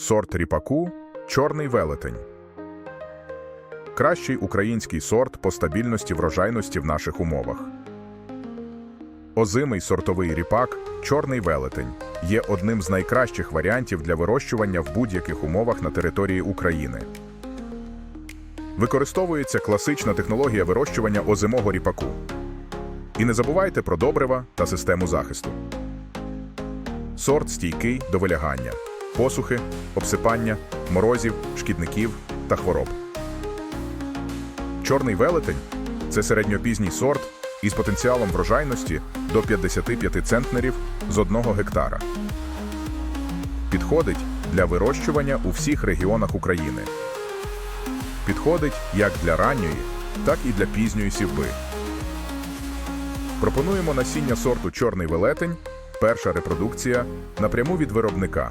Сорт ріпаку чорний велетень. Кращий український сорт по стабільності врожайності в наших умовах. Озимий сортовий ріпак чорний велетень є одним з найкращих варіантів для вирощування в будь-яких умовах на території України. Використовується класична технологія вирощування озимого ріпаку. І не забувайте про добрива та систему захисту. Сорт стійкий до вилягання, посухи, обсипання, морозів, шкідників та хвороб. Чорний велетень це середньопізній сорт із потенціалом врожайності до 55 центнерів з одного гектара. Підходить для вирощування у всіх регіонах України. Підходить як для ранньої, так і для пізньої сівби. Пропонуємо насіння сорту чорний велетень, перша репродукція напряму від виробника.